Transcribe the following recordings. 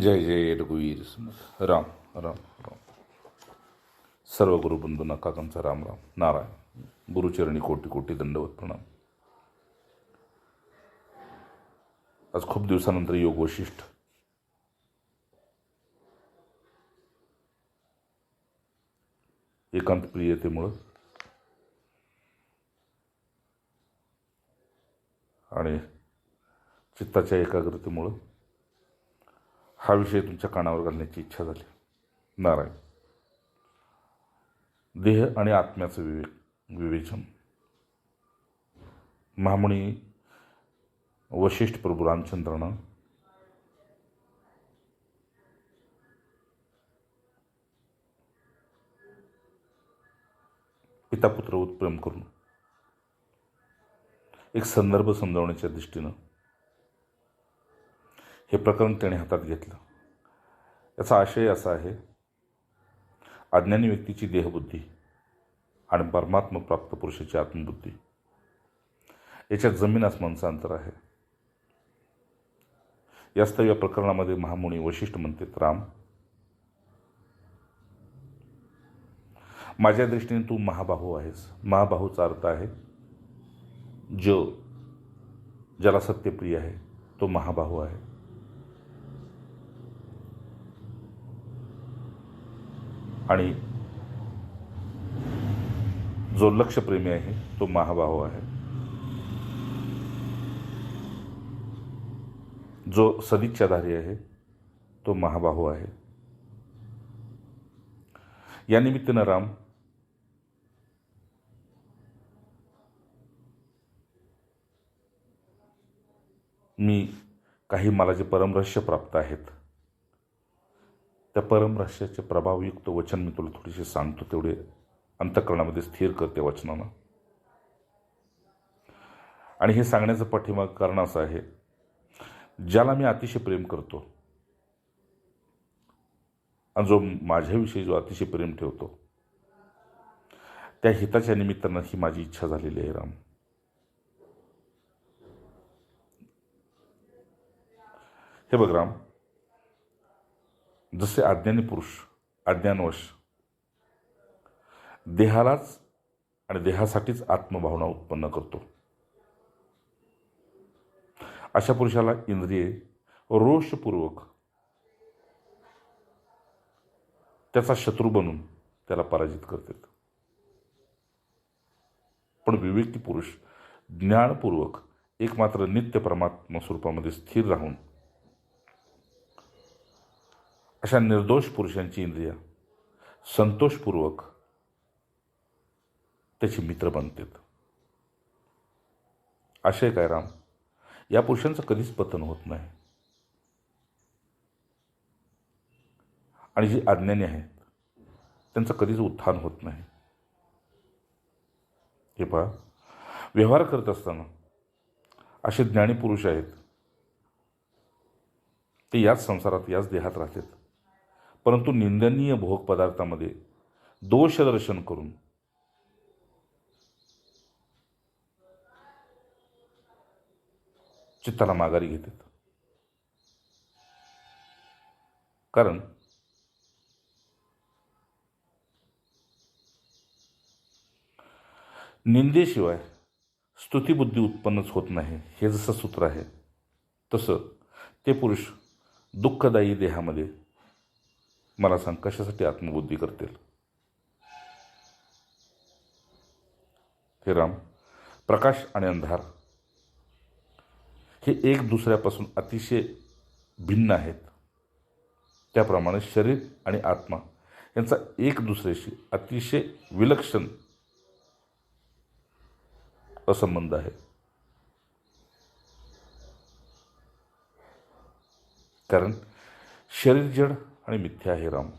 जय जय रघुवीर समर्थ. राम राम राम. सर्व गुरुबंधूंना काकांचा राम राम. नारायण. गुरुचरणी कोटी कोटी दंडवत प्रणाम. आज खूप दिवसानंतर योग वशिष्ठ. एकांत प्रियतेमुळं. आणि चित्ताच्या एकाग्रतेमुळं. हा विषय तुमच्या कानावर घालण्याची इच्छा झाली. नारायण. देह आणि आत्म्याचं विवेक विवेचन. महामुनी वशिष्ठ प्रभू रामचंद्रानं पिता पुत्र उत्प्रेम करून एक संदर्भ समजावण्याच्या दृष्टीनं हे प्रकरण त्याने हातात घेतलं. याचा आशय असा आहे अज्ञानी व्यक्तीची देहबुद्धी आणि परमात्म प्राप्त पुरुषाची आत्मबुद्धी याच्यात जमीन आसमानचं अंतर आहे. यास्तव या प्रकरणामध्ये महामुनी वशिष्ठ म्हणतात राम माझ्या दृष्टीने तू महाबाहू आहेस. महाबाहूचा अर्थ आहे जो ज्याला सत्यप्रिय आहे तो महाबाहू आहे. आणि जो लक्षप्रेमी आहे तो महाबाहू आहे. जो सदिच्छाधारी आहे तो महाबाहू आहे. या निमित्तानं राम मी काही मला जे परमरहस्य प्राप्त आहेत. त्या परमरहस्याचे प्रभावयुक्त वचन मी तुला थोडेसे सांगतो तेवढे अंतकरणामध्ये स्थिर करते वचनानं आणि हे सांगण्याचं पाठीमाग कारण असं आहे ज्याला मी अतिशय प्रेम करतो आणि जो माझ्याविषयी जो अतिशय प्रेम ठेवतो त्या हिताच्या निमित्तानं ही माझी इच्छा झालेली आहे राम. हे बघ राम. जसे अज्ञानी पुरुष अज्ञानवश देहालाच आणि देहासाठीच आत्मभावना उत्पन्न करतो. अशा पुरुषाला इंद्रिये रोषपूर्वक त्याचा शत्रू बनून त्याला पराजित करतात. पण विवेकी पुरुष ज्ञानपूर्वक एकमात्र नित्य परमात्मा स्वरूपामध्ये स्थिर राहून अशा निर्दोष पुरुषांची इंद्रिया संतोषपूर्वक त्याचे मित्र बनतात. आशय काय राम? या पुरुषांचं कधीच पतन होत नाही. आणि जी अज्ञानी आहेत त्यांचं कधीच उत्थान होत नाही. हे पहा व्यवहार करत असताना असे ज्ञानी पुरुष आहेत ते याच संसारात याच देहात राहतात. परंतु निंदनीय भोग पदार्थामध्ये दोषदर्शन करून. चित्ताला माघारी घेतात कारण निंदेशिवाय स्तुतिबुद्धी उत्पन्नच होत नाही हे जसं सूत्र आहे तसं ते पुरुष दुःखदायी देहामध्ये मला सांग कशासाठी आत्मबुद्धी करतील? हे राम प्रकाश आणि अंधार हे एक दुसऱ्यापासून अतिशय भिन्न आहेत. त्याप्रमाणे शरीर आणि आत्मा यांचा एक दुसऱ्याशी अतिशय विलक्षण असंबंध आहे. कारण शरीर जड आणि मिथ्या आहे राम.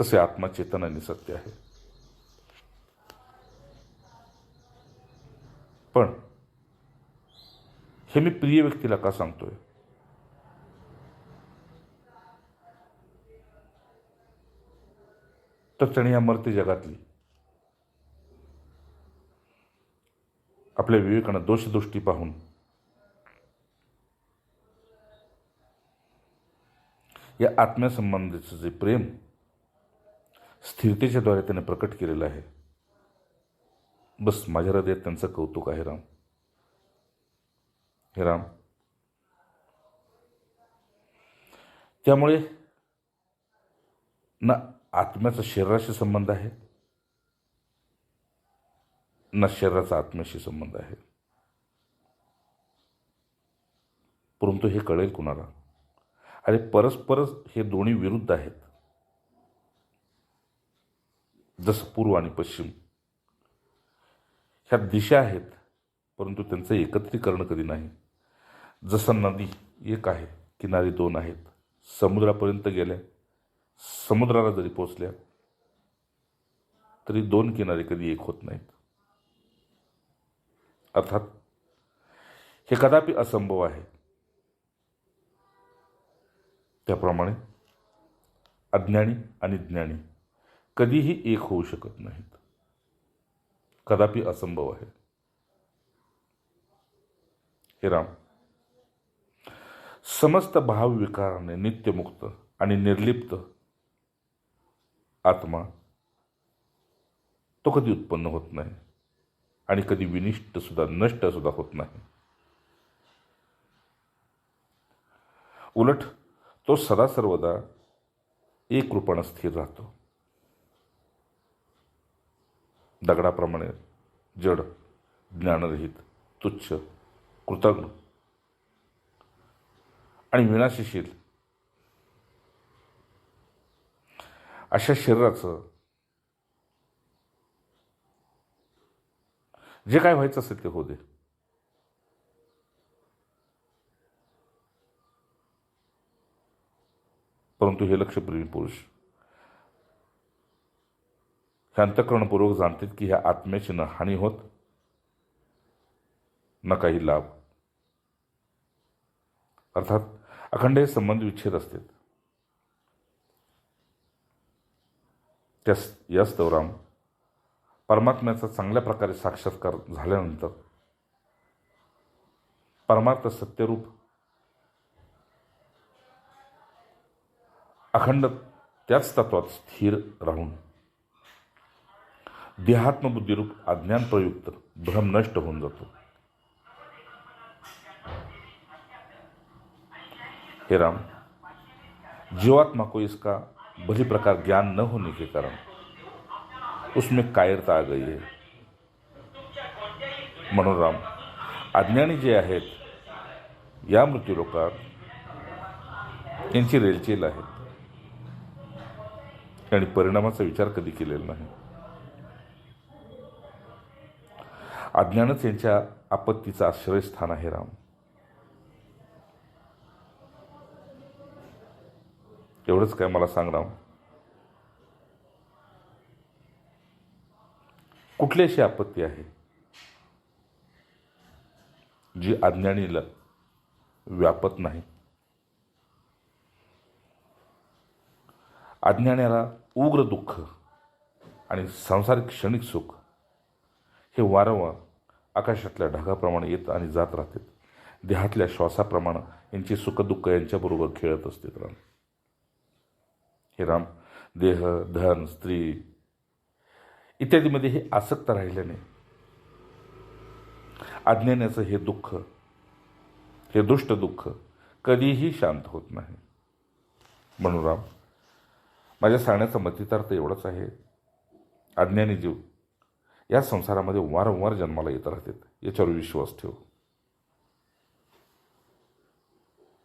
तसे आत्मचेतन आणि सत्य आहे. पण हे मी प्रिय व्यक्तीला का सांगतोय? तर त्याने या मर्त्य जगातली आपल्या विवेकानं दोषदृष्टी पाहून या आत्म्यासंबंधीचं जे प्रेम स्थिरतेच्या द्वारे त्याने प्रकट केलेलं आहे. बस माझ्या हृदयात त्यांचं कौतुक आहे राम. हे राम. त्यामुळे ना आत्म्याचा शरीराशी संबंध आहे ना शरीराचा आत्म्याशी संबंध आहे. परंतु हे कळेल कुणाला? आणि परस्परच हे दोन्ही विरुद्ध आहेत. जसं पूर्व आणि पश्चिम. ह्या दिशा आहेत परंतु त्यांचं एकत्रीकरण कधी नाही. जसं नदी एक आहे किनारी दोन आहेत. समुद्रापर्यंत गेल्या समुद्राला जरी पोचल्या तरी दोन किनारे कधी एक होत नाहीत. अर्थात हे कदापि असंभव आहे त्याप्रमाणे अज्ञानी आणि ज्ञानी कधीही एक होऊ शकत नाहीत. कदापि असंभव आहे. हे राम. समस्त भावविकाराने नित्यमुक्त आणि निर्लिप्त आत्मा तो कधी उत्पन्न होत नाही आणि कधी विनिष्ट सुद्धा नष्ट सुद्धा होत नाही. उलट तो सदा सर्वदा एक रूपानं स्थिर राहतो. दगडाप्रमाणे जड ज्ञानरहित तुच्छ कृतज्ञ आणि विनाशशील अशा शरीराचं जे काय व्हायचं असेल ते होऊ दे. परंतु हे लक्षप्रेमी पुरुष. शांतकरणपूर्वक जाणतात की ह्या आत्म्याची न हानी होत न काही लाभ. अर्थात अखंड हे संबंध विच्छेद असतात. त्यास याच दौराम परमात्म्याचा चांगल्या प्रकारे साक्षात्कार झाल्यानंतर परमार्थ सत्यरूप अखंड त्याच तत्वात स्थिर राहून. देहात्मबुद्धिरूप अज्ञान प्रयुक्त भ्रम नष्ट होऊन जातो. हे राम जीवात्मा को इसका भली प्रकार ज्ञान न होने के कारण उसमें कायरता आ गई है. म्हणून राम अज्ञानी जे आहेत या मृत्यूलोकात त्यांची रेलचेल आहे आणि परिणामाचा विचार कधी केलेला नाही. अज्ञानच यांच्या आपत्तीचं आश्रयस्थान आहे राम. एवढंच काय मला सांग राम. कुठली अशी आपत्ती आहे? जी अज्ञानीला व्यापत नाही. अज्ञानाला उग्र दुःख आणि सांसारिक क्षणिक सुख हे वारंवार आकाशातल्या ढगाप्रमाणे येत आणि जात राहते देहातल्या श्वासाप्रमाणे यांची सुखदुःख यांच्याबरोबर खेळत असते राम. हे राम देह धन स्त्री इत्यादीमध्ये हे आसक्त राहिल्याने अज्ञानाचं हे दुःख हे दुष्ट दुःख कधीही शांत होत नाही. म्हणून राम माझ्या सांगण्याचा मतितार्थ एवढाच आहे. अज्ञानी जीव. या संसारामध्ये वारंवार जन्माला येत राहतात. याच्यावर विश्वास ठेव.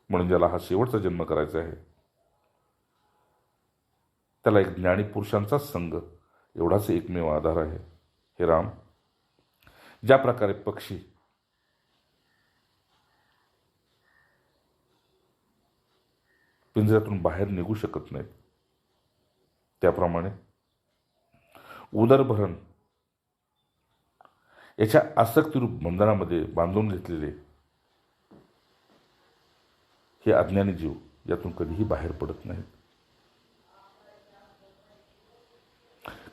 म्हणून ज्याला हा शेवटचा जन्म करायचा आहे त्याला एक ज्ञानी पुरुषांचाच संघ एवढाच एकमेव आधार आहे. हे राम ज्या प्रकारे पक्षी पिंजऱ्यातून बाहेर निघू शकत नाहीत त्याप्रमाणे. उदरभरण. याच्या आसक्तीरूप बंधनामध्ये बांधून घेतलेले हे अज्ञानी जीव यातून कधीही बाहेर पडत नाहीत.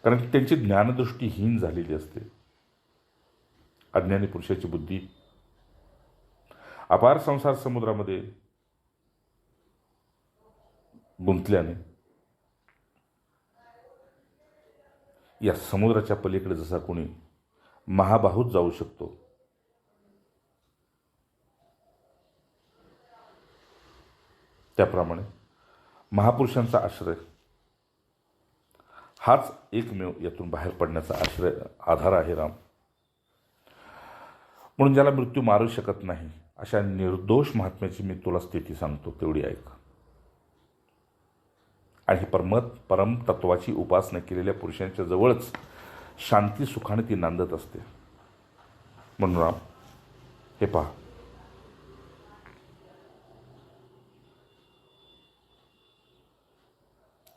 कारण त्यांची ज्ञानदृष्टी हीन झालेली असते. अज्ञानी पुरुषाची बुद्धी अपार संसार समुद्रामध्ये गुंतल्याने या समुद्राच्या पलीकडे जसा कोणी महाबाहूत जाऊ शकतो. त्याप्रमाणे महापुरुषांचा आश्रय हाच एकमेव यातून बाहेर पडण्याचा आश्रय आधार आहे राम. म्हणून ज्याला मृत्यू मारू शकत नाही अशा निर्दोष महात्म्याची मी तुला स्थिती सांगतो तेवढी ऐक. आणि ही परमत परमतत्वाची उपासना केलेल्या पुरुषांच्या जवळच शांती सुखाने ती नांदत असते. म्हणून राम हे पहा.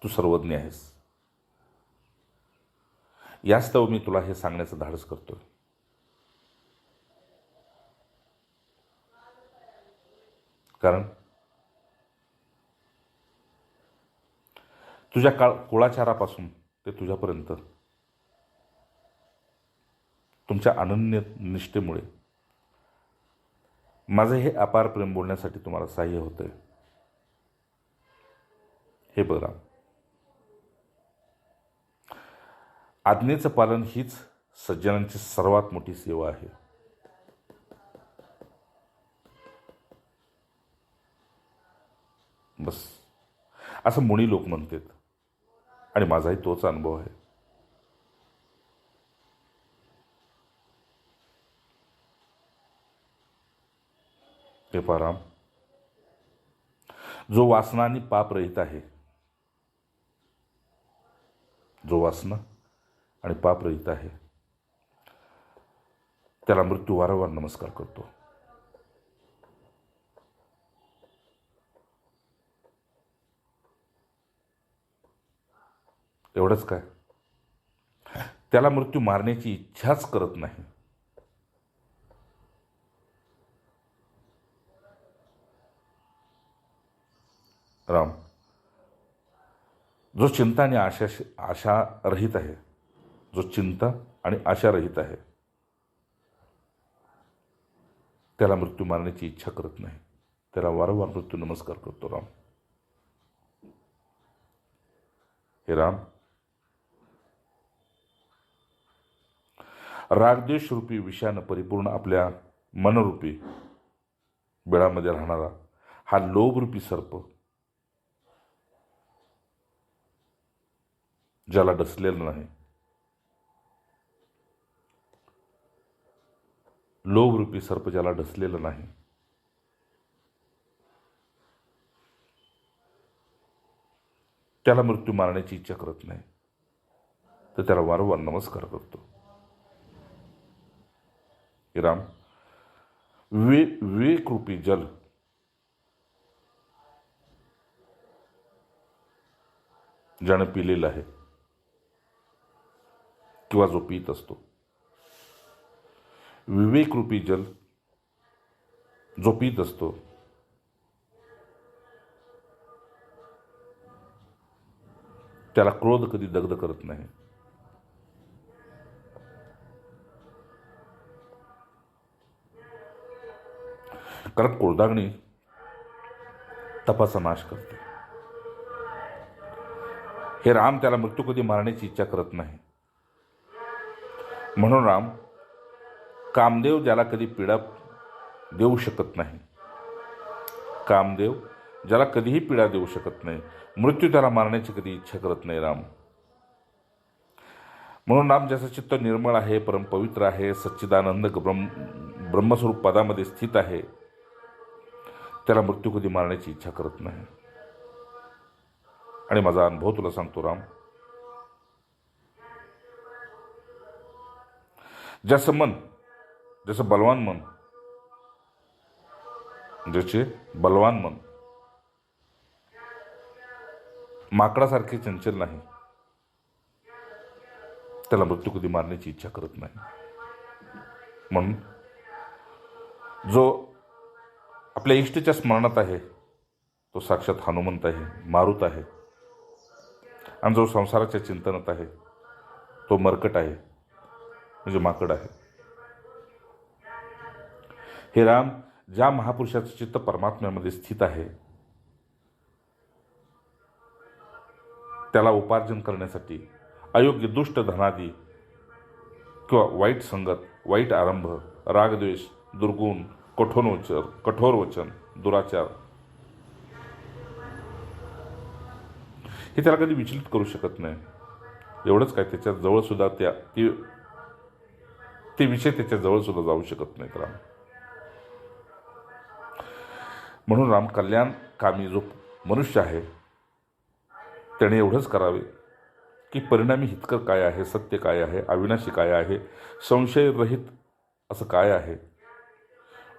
तू सर्वज्ञ आहेस. यास्तव मी तुला हे सांगण्याचं धाडस करतोय. कारण तुझ्या काळ कुळाचारापासून ते तुझ्यापर्यंत. तुमच्या अनन्य निष्ठेमुळे माझं हे अपार प्रेम बोलण्यासाठी तुम्हाला सहाय्य होतं आहे हे बघा. आज्ञेचं पालन हीच सज्जनांची सर्वात मोठी सेवा आहे. बस. असं मुनी लोक म्हणतात. आणि माझाही तोच अनुभव आहे. कृपाराम जो वासना आणि पापरहित आहे जो वासना आणि पापरहित आहे त्याला मृत्यू वारंवार नमस्कार करतो. एवढंच काय? त्याला मृत्यू मारण्याची इच्छाच करत नाही. राम जो चिंता आणि आशा आशा रहित आहे जो चिंता आणि आशा रहित आहे त्याला मृत्यू मारण्याची इच्छा करत नाही. त्याला वारंवार मृत्यू नमस्कार करतो राम. हे राम रागद्वेषरूपी विषयानं परिपूर्ण आपल्या मनरूपी बिळामध्ये राहणारा हा लोभरूपी सर्प ज्याला डसलेलं नाही. लोभरूपी सर्प ज्याला डसलेलं नाही. त्याला मृत्यू मारण्याची इच्छा करत नाही. तर त्याला वारंवार नमस्कार करतो. हे राम वे विवेकरूपी जल। ज्यानं पिलेलं आहे किंवा जो पित असतो. विवेकरूपी जल जो पित असतो त्याला क्रोध कधी दग्ध करत नाही. कारण कुळदागणी तपाचा नाश करते. हे राम त्याला मृत्यू कधी मारण्याची इच्छा करत नाही. म्हणून राम कामदेव ज्याला कधी पीडा देऊ शकत नाही. कामदेव ज्याला कधीही पीडा देऊ शकत नाही. मृत्यू त्याला मारण्याची कधी इच्छा करत नाही राम. म्हणून राम ज्याचं चित्त निर्मळ आहे परमपवित्र आहे सच्चिदानंद ब्रह्म ब्रह्मस्वरूप पदामध्ये स्थित आहे त्याला मृत्यू कधी मारण्याची इच्छा करत नाही. आणि माझा अनुभव तुला सांगतो राम. ज्याचं मन जसं बलवान मन ज्याचे बलवान मन माकडासारखे चंचल नाही त्याला मृत्यू कधी मारण्याची इच्छा करत नाही. म्हणून जो आपल्या इष्टीच्या स्मरणात आहे. तो साक्षात हनुमंत आहे मारुत आहे. आणि जो संसाराच्या चिंतनात आहे. तो मरकट आहे म्हणजे माकड आहे. हे राम ज्या महापुरुषाचं चित्त परमात्म्यामध्ये स्थित आहे त्याला उपार्जन करण्यासाठी अयोग्य दुष्ट धनादी किंवा वाईट संगत वाईट आरंभ रागद्वेष दुर्गुण कठोरवचन कठोर वचन दुराचार. हे त्याला कधी विचलित करू शकत नाही. एवढंच काय त्याच्या जवळसुद्धा त्या ते ते विषय त्याच्याजवळ सुद्धा जाऊ शकत नाहीत राम. म्हणून राम कल्याण कामी जो मनुष्य आहे त्याने एवढंच करावे की परिणामी हितकर काय आहे सत्य काय आहे अविनाशी काय आहे संशयरहित असं काय आहे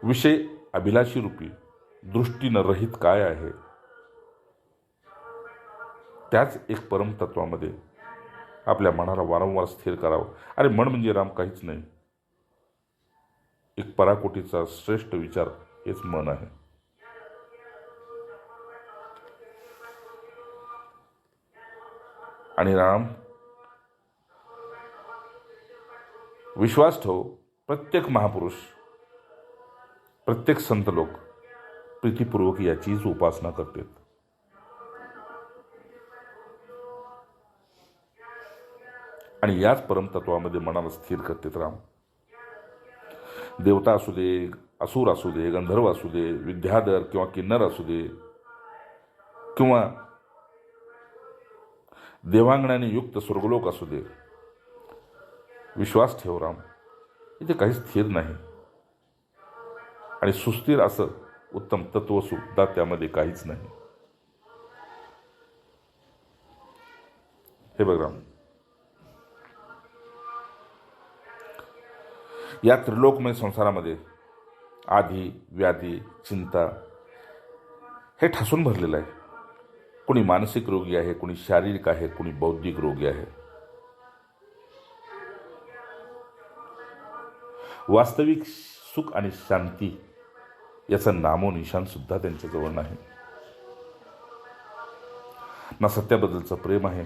विषय अभिलाषी रूपी दृष्टीनं रहित काय आहे? त्याच एक परमतत्वामध्ये आपल्या मनाला वारंवार स्थिर करावं. अरे मन म्हणजे राम काहीच नाही. एक पराकोटीचा श्रेष्ठ विचार हेच मन आहे. आणि राम विश्वास ठेव प्रत्येक महापुरुष प्रत्येक संत लोक प्रीतीपूर्वक याचीच उपासना करतात. आणि याच परमतत्वामध्ये मनाला स्थिर करतात राम. देवता असू दे असुर असू दे गंधर्व असू दे विद्याधर किंवा किन्नर असू दे किंवा देवांगणाने युक्त स्वर्गलोक असू दे विश्वास ठेव राम. इथे काही स्थिर नाही. आणि सुस्थिर असं उत्तम तत्वसुद्धा त्यामध्ये काहीच नाही. हे बघ राम. या त्रिलोकमय संसारामध्ये आधी व्याधी चिंता हे ठासून भरलेलं आहे. कुणी मानसिक रोगी आहे कुणी शारीरिक आहे कुणी बौद्धिक रोगी आहे. वास्तविक सुख आणि शांती याचं नामो सुद्धा त्यांच्याजवळ नाही. ना सत्याबद्दलचं प्रेम आहे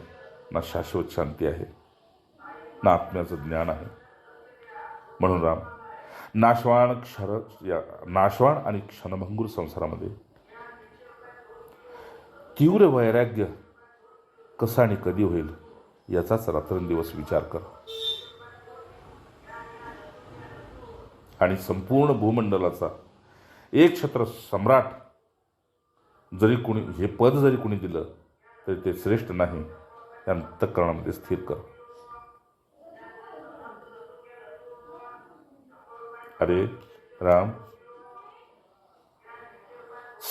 ना शाश्वत शांती आहे ना आत्म्याचं ज्ञान आहे. म्हणून राम नाशवान क्षर या नाशवान आणि क्षणभंगूर संसारामध्ये तीव्र वैराग्य कसं आणि कधी होईल याचाच रात्रंदिवस विचार कर. आणि संपूर्ण भूमंडलाचा एक छत्र सम्राट जरी कुणी हे पद जरी कुणी दिलं तरी ते श्रेष्ठ नाही. या अंतकरणामध्ये स्थिर कर. अरे राम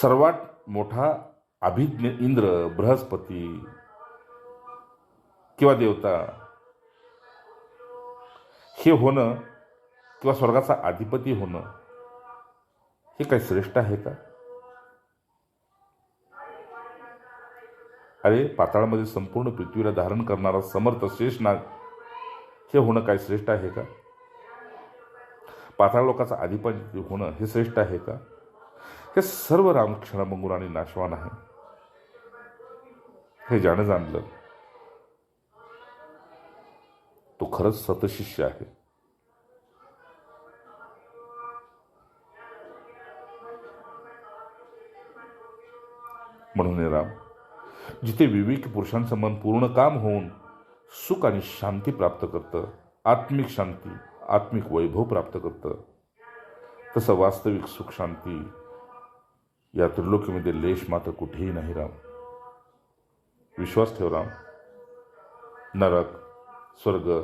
सर्वात मोठा अभिज्ञ इंद्र बृहस्पती किंवा देवता हे होणं किंवा स्वर्गाचा अधिपती होणं हे काही श्रेष्ठ आहे का? अरे पाताळामध्ये संपूर्ण पृथ्वीला धारण करणारा समर्थ शेषनाग हे होणं काय श्रेष्ठ आहे का? पाताळ लोकाचा अधिपती होणं हे श्रेष्ठ आहे का? हे सर्व रामक्षणभंगूर आणि नाशवान आहे. हे ज्यानं जाणलं तो खरंच सतशिष्य आहे. म्हणून राम. जिथे विवेकी पुरुषांचं मन पूर्ण काम होऊन सुख आणि शांती प्राप्त करतं आत्मिक शांती आत्मिक वैभव प्राप्त करतं तसं वास्तविक सुख शांती या त्रिलोकीमध्ये लेश मात्र कुठेही नाही राम. विश्वास ठेव राम. नरक स्वर्ग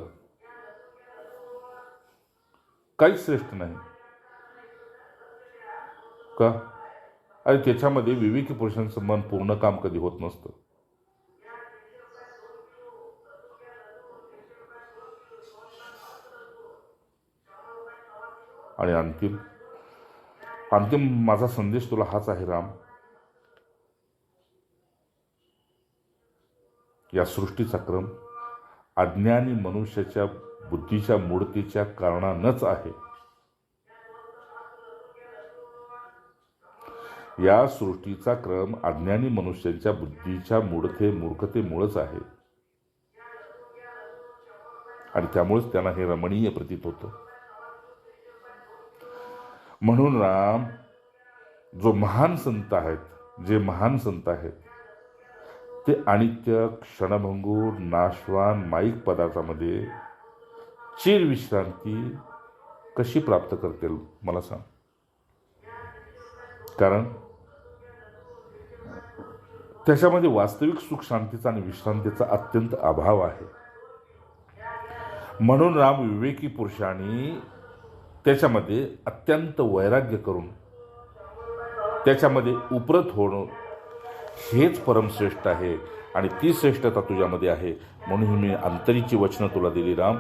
काहीच श्रेष्ठ नाही. का? आणि त्याच्यामध्ये विवेकी पुरुषांचं मन पूर्ण काम कधी होत नसतं. आणि अंतिम अंतिम माझा संदेश तुला हाच आहे राम. या सृष्टीचा क्रम अज्ञानी मनुष्याच्या बुद्धीच्या मूर्तीच्या कारणानंच आहे. या सृष्टीचा क्रम अज्ञानी मनुष्यांच्या बुद्धीच्या मूढते मूर्खतेमुळेच आहे. आणि त्यामुळेच त्यांना हे रमणीय प्रतीत होतं. म्हणून राम जो महान संत आहेत जे महान संत आहेत ते अनित्य क्षणभंगूर नाशवान माईक पदार्थामध्ये चिर विश्रांती कशी प्राप्त करतील मला सांग. कारण त्याच्यामध्ये वास्तविक सुख शांतीचा आणि विश्रांतीचा अत्यंत अभाव आहे. म्हणून राम विवेकी पुरुषांनी त्याच्यामध्ये अत्यंत वैराग्य करून त्याच्यामध्ये उपरत होणं हेच परमश्रेष्ठ आहे आणि ती श्रेष्ठता तुझ्यामध्ये आहे. म्हणून मी अंतरीची वचनं तुला दिली राम.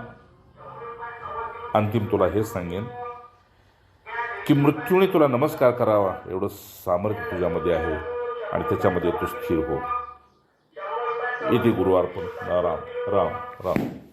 अंतिम तुला हेच सांगेन की मृत्यूने तुला नमस्कार करावा एवढं सामर्थ्य तुझ्यामध्ये आहे. आणि त्याच्यामध्ये तू स्थिर हो. येथे गुरुवार पण राम राम राम.